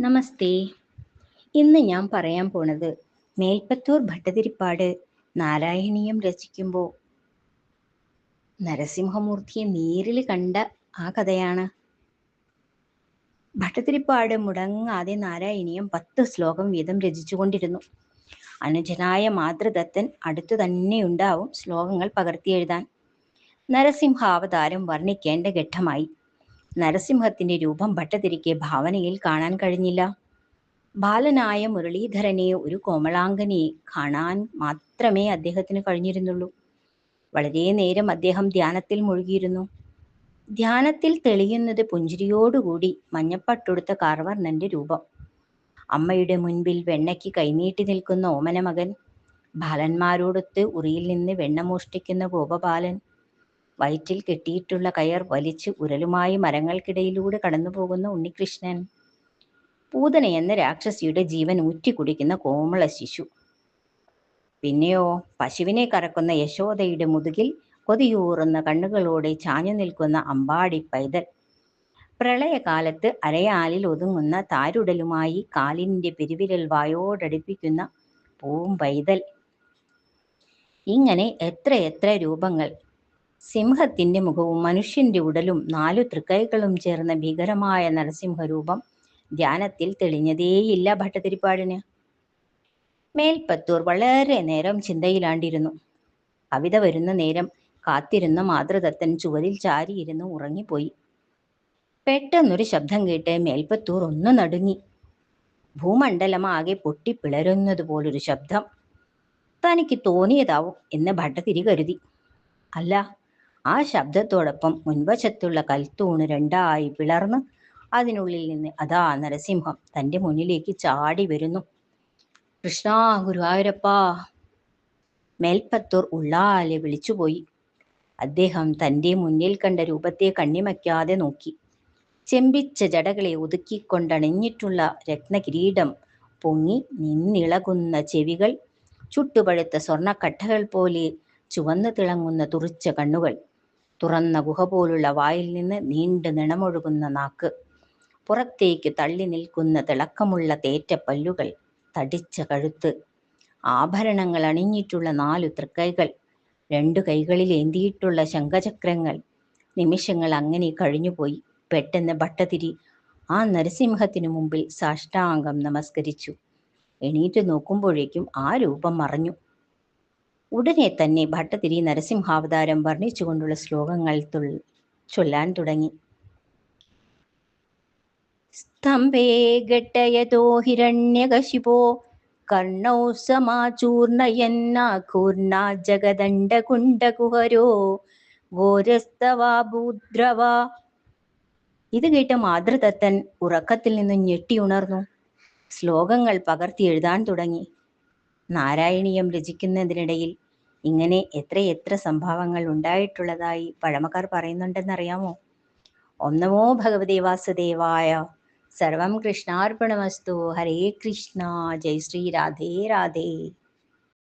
നമസ്തേ. ഇന്ന് ഞാൻ പറയാൻ പോണത് മേൽപ്പത്തൂർ ഭട്ടതിരിപ്പാട് നാരായണീയം രചിക്കുമ്പോൾ നരസിംഹമൂർത്തിയെ നേരിൽ കണ്ട ആ കഥയാണ്. ഭട്ടതിരിപ്പാട് മുടങ്ങാതെ നാരായണീയം പത്ത് ശ്ലോകം വീതം രചിച്ചുകൊണ്ടിരുന്നു അനുജനായ മാതൃദത്തൻ അടുത്തു തന്നെ ഉണ്ടാവും ശ്ലോകങ്ങൾ പകർത്തി എഴുതാൻ. നരസിംഹാവതാരം വർണിക്കേണ്ട ഘട്ടമായി. നരസിംഹത്തിന്റെ രൂപം ഭട്ടതിരിക്ക് ഭാവനയിൽ കാണാൻ കഴിഞ്ഞില്ല. ബാലനായ മുരളീധരനെ ഒരു കോമളാംഗനെ കാണാൻ മാത്രമേ അദ്ദേഹത്തിന് കഴിഞ്ഞിരുന്നുള്ളൂ. വളരെ നേരം അദ്ദേഹം ധ്യാനത്തിൽ മുഴുകിയിരുന്നു. ധ്യാനത്തിൽ തെളിയുന്നത് പുഞ്ചിരിയോടുകൂടി മഞ്ഞപ്പട്ടുടുത്ത കാർവർണന്റെ രൂപം. അമ്മയുടെ മുൻപിൽ വെണ്ണയ്ക്ക് കൈനീട്ടി നിൽക്കുന്ന ഓമനമകൻ ബാലന്മാരോടൊത്ത് ഉറിയിൽ നിന്ന് വെണ്ണ മോഷ്ടിക്കുന്ന ഗോപബാലൻ വയറ്റിൽ കെട്ടിയിട്ടുള്ള കയർ വലിച്ച് ഉരലുമായി മരങ്ങൾക്കിടയിലൂടെ കടന്നുപോകുന്ന ഉണ്ണികൃഷ്ണൻ. പൂതന എന്ന രാക്ഷസിയുടെ ജീവൻ ഊറ്റിക്കുടിക്കുന്ന കോമള ശിശു. പിന്നെയോ പശുവിനെ കറക്കുന്ന യശോദയുടെ മുതുകിൽ കൊതിയൂറുന്ന കണ്ണുകളോടെ ചാഞ്ഞു നിൽക്കുന്ന അമ്പാടി പൈതൽ. പ്രളയകാലത്ത് അരയാലിൽ ഒതുങ്ങുന്ന താരുടലുമായി കാലിന്റെ പെരുവിരൽ വായോടടുപ്പിക്കുന്ന പൂവും പൈതൽ ഇങ്ങനെ എത്രയെത്ര എത്ര രൂപങ്ങൾ സിംഹത്തിന്റെ മുഖവും മനുഷ്യന്റെ ഉടലും നാലു തൃക്കൈകളും ചേർന്ന ഭീകരമായ നരസിംഹരൂപം ധ്യാനത്തിൽ തെളിഞ്ഞതേയില്ല ഭട്ടതിരിപ്പാടിന്. മേൽപ്പത്തൂർ വളരെ നേരം ചിന്തയിലാണ്ടിരുന്നു. കവിത വരുന്ന നേരം കാത്തിരുന്ന മാതൃദത്തൻ ചുവരിൽ ചാരിയിരുന്ന് ഉറങ്ങിപ്പോയി. പെട്ടെന്നൊരു ശബ്ദം കേട്ട് മേൽപ്പത്തൂർ ഒന്ന് നടുങ്ങി. ഭൂമണ്ഡലമാകെ പൊട്ടിപ്പിളരുന്നതുപോലൊരു ശബ്ദം. തനിക്ക് തോന്നിയതാവും എന്ന് ഭട്ടതിരി കരുതി. അല്ല ആ ശബ്ദത്തോടൊപ്പം മുൻവശത്തുള്ള കൽത്തൂണ് രണ്ടായി പിളർന്ന്. അതിനുള്ളിൽ നിന്ന് അതാ നരസിംഹം തന്റെ മുന്നിലേക്ക് ചാടി വരുന്നു. കൃഷ്ണ ഗുരുവായൂരപ്പാ. മേൽപ്പത്തൂർ ഉള്ളാലെ വിളിച്ചുപോയി. അദ്ദേഹം തന്റെ മുന്നിൽ കണ്ട രൂപത്തെ കണ്ണിമയ്ക്കാതെ നോക്കി. ചെമ്പിച്ച ജടകളെ ഒതുക്കിക്കൊണ്ടണിഞ്ഞിട്ടുള്ള രത്നകിരീടം പൊങ്ങി നിന്നിളകുന്ന ചെവികൾ ചുട്ടുപഴുത്ത സ്വർണക്കട്ടകൾ പോലെ ചുവന്നു തിളങ്ങുന്ന തുറിച്ച കണ്ണുകൾ. തുറന്ന ഗുഹ പോലുള്ള വായിൽ നിന്ന് നീണ്ടു നിണമൊഴുകുന്ന നാക്ക്. പുറത്തേക്ക് തള്ളി നിൽക്കുന്ന തിളക്കമുള്ള തേറ്റ പല്ലുകൾ തടിച്ച കഴുത്ത് ആഭരണങ്ങൾ അണിഞ്ഞിട്ടുള്ള നാലു തൃക്കൈകൾ രണ്ടു കൈകളിൽ ഏന്തിയിട്ടുള്ള ശംഖചക്രങ്ങൾ നിമിഷങ്ങൾ അങ്ങനെ കഴിഞ്ഞുപോയി. പെട്ടെന്ന് ഭട്ടതിരി ആ നരസിംഹത്തിനു മുമ്പിൽ സാഷ്ടാംഗം നമസ്കരിച്ചു. എണീറ്റ് നോക്കുമ്പോഴേക്കും ആ രൂപം മറഞ്ഞു. ഉടനെ തന്നെ ഭട്ടതിരി നരസിംഹാവതാരം വർണിച്ചുകൊണ്ടുള്ള ശ്ലോകങ്ങൾ ചൊല്ലാൻ തുടങ്ങി. സ്തംഭേ ഘട്ടയതോ ഹിരണ്യകശിപോ കർണൗ സമാചൂർണയന്നാകൂർണ ജഗദണ്ഡകുണ്ടകുഹരോ ഘോരസ്തവാഭൂദ്രവ ഇത് കേട്ട് മാതൃതത്തൻ ഉറക്കത്തിൽ നിന്നും ഞെട്ടിയുണർന്നു ശ്ലോകങ്ങൾ പകർത്തി എഴുതാൻ തുടങ്ങി. നാരായണീയം രചിക്കുന്നതിനിടയിൽ ഇങ്ങനെ എത്രയെത്ര സംഭവങ്ങൾ ഉണ്ടായിട്ടുള്ളതായി പഴമക്കാർ പറയുന്നുണ്ടെന്നറിയാമോ? ഓം നമോ ഭഗവതി വാസുദേവായ സർവം കൃഷ്ണാർപ്പണമസ്തു ഹരേ കൃഷ്ണ. ജയ് ശ്രീ രാധേ രാധേ.